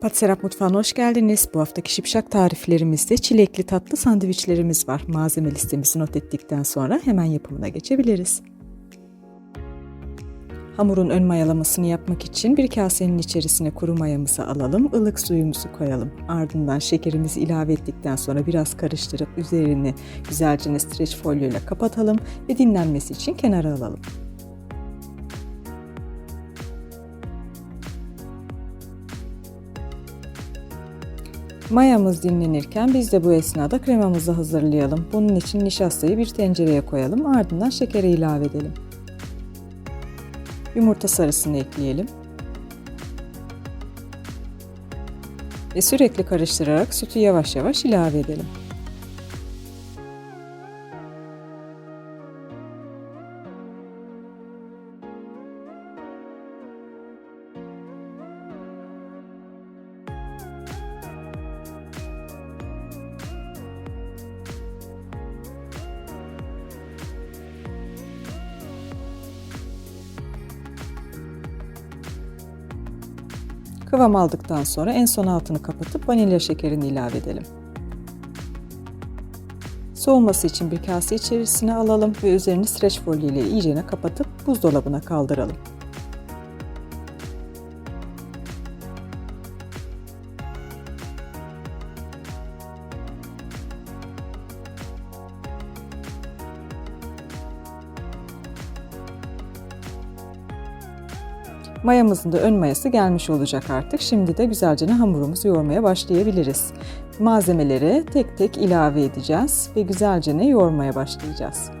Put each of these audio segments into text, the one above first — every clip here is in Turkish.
Patserap Mutfağı'na hoş geldiniz. Bu haftaki şipşak tariflerimizde çilekli tatlı sandviçlerimiz var. Malzeme listemizi not ettikten sonra hemen yapımına geçebiliriz. Hamurun ön mayalamasını yapmak için bir kasenin içerisine kuru mayamızı alalım, ılık suyumuzu koyalım. Ardından şekerimizi ilave ettikten sonra biraz karıştırıp üzerini güzelce streç folyo ile kapatalım ve dinlenmesi için kenara alalım. Mayamız dinlenirken biz de bu esnada kremamızı hazırlayalım. Bunun için nişastayı bir tencereye koyalım. Ardından şekeri ilave edelim. Yumurta sarısını ekleyelim. Ve sürekli karıştırarak sütü yavaş yavaş ilave edelim. Kıvam aldıktan sonra en son altını kapatıp vanilya şekerini ilave edelim. Soğuması için bir kase içerisine alalım ve üzerini streç folyo ile iyicene kapatıp buzdolabına kaldıralım. Mayamızın da ön mayası gelmiş olacak artık. Şimdi de güzelce hamurumuzu yoğurmaya başlayabiliriz. Malzemeleri tek tek ilave edeceğiz ve güzelce yoğurmaya başlayacağız.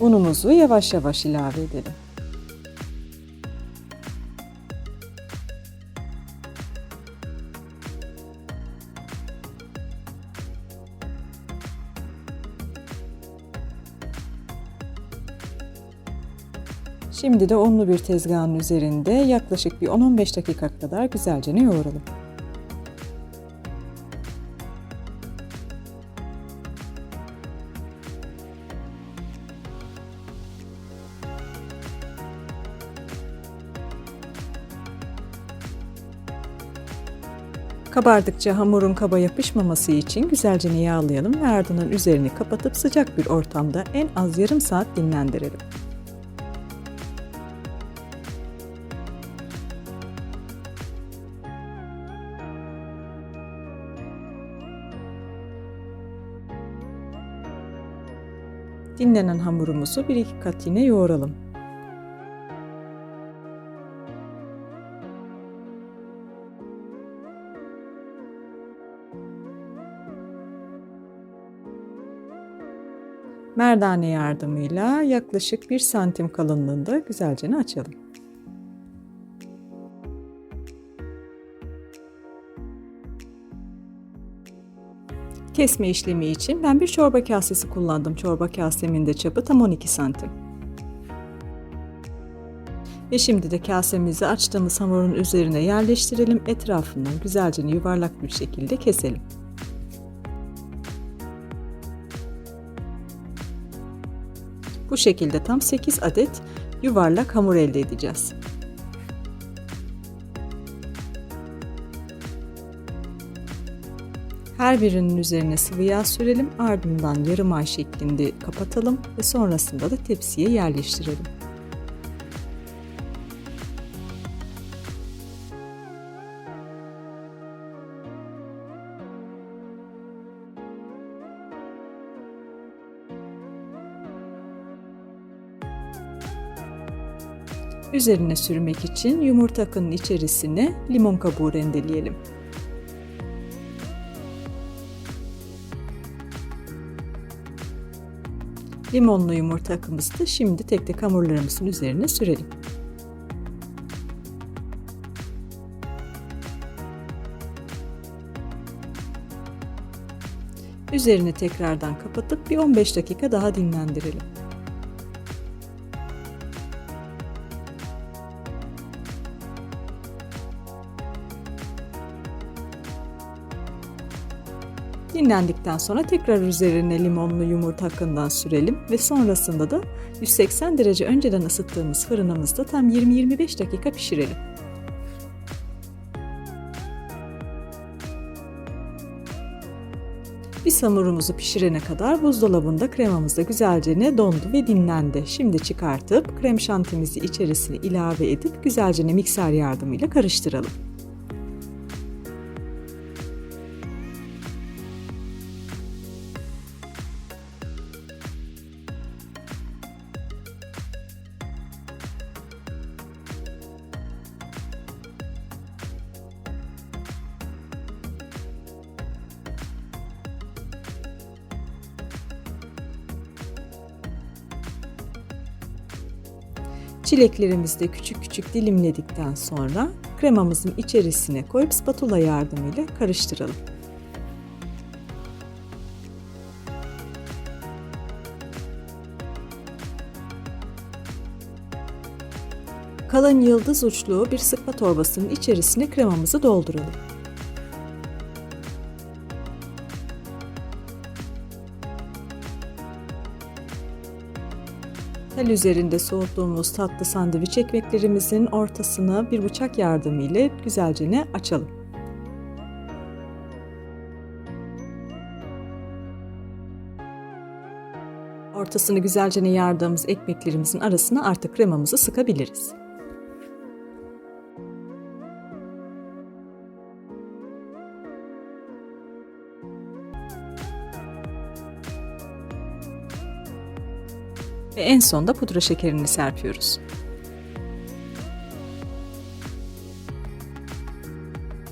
Unumuzu yavaş yavaş ilave edelim. Şimdi de unlu bir tezgahın üzerinde yaklaşık bir 10-15 dakika kadar güzelce yoğuralım. Kabardıkça hamurun kaba yapışmaması için güzelce yağlayalım ve ardından üzerini kapatıp sıcak bir ortamda en az yarım saat dinlendirelim. Dinlenen hamurumuzu bir iki kat yine yoğuralım. Merdane yardımıyla yaklaşık 1 santim kalınlığında güzelce açalım. Kesme işlemi için ben bir çorba kasesi kullandım. Çorba kasemin de çapı tam 12 santim. Ve şimdi de kasemizi açtığımız hamurun üzerine yerleştirelim. Etrafından güzelce yuvarlak bir şekilde keselim. Bu şekilde tam 8 adet yuvarlak hamur elde edeceğiz. Her birinin üzerine sıvı yağ sürelim, ardından yarım ay şeklinde kapatalım ve sonrasında da tepsiye yerleştirelim. Üzerine sürmek için yumurta akının içerisine limon kabuğu rendeleyelim. Limonlu yumurta akımızı da şimdi tek tek hamurlarımızın üzerine sürelim. Üzerini tekrardan kapatıp bir 15 dakika daha dinlendirelim. Dinlendikten sonra tekrar üzerine limonlu yumurta hakkından sürelim ve sonrasında da 180 derece önceden ısıttığımız fırınımızda tam 20-25 dakika pişirelim. Biz hamurumuzu pişirene kadar buzdolabında kremamız da güzelce ne dondu ve dinlendi. Şimdi çıkartıp krem şantimizi içerisine ilave edip güzelce ne mikser yardımıyla karıştıralım. Çileklerimizi de küçük küçük dilimledikten sonra kremamızın içerisine koyup spatula yardımıyla karıştıralım. Kalın yıldız uçlu bir sıkma torbasının içerisine kremamızı dolduralım. Tel üzerinde soğuttuğumuz tatlı sandviç ekmeklerimizin ortasına bir bıçak yardımıyla güzelce ne açalım. Ortasını güzelce ne yardığımız ekmeklerimizin arasına artık kremamızı sıkabiliriz. Ve en sonda pudra şekerini serpiyoruz.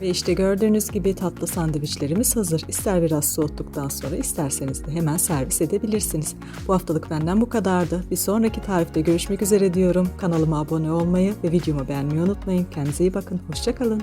Ve işte gördüğünüz gibi tatlı sandviçlerimiz hazır. İster biraz soğuttuktan sonra isterseniz de hemen servis edebilirsiniz. Bu haftalık benden bu kadardı. Bir sonraki tarifte görüşmek üzere diyorum. Kanalıma abone olmayı ve videomu beğenmeyi unutmayın. Kendinize iyi bakın. Hoşçakalın.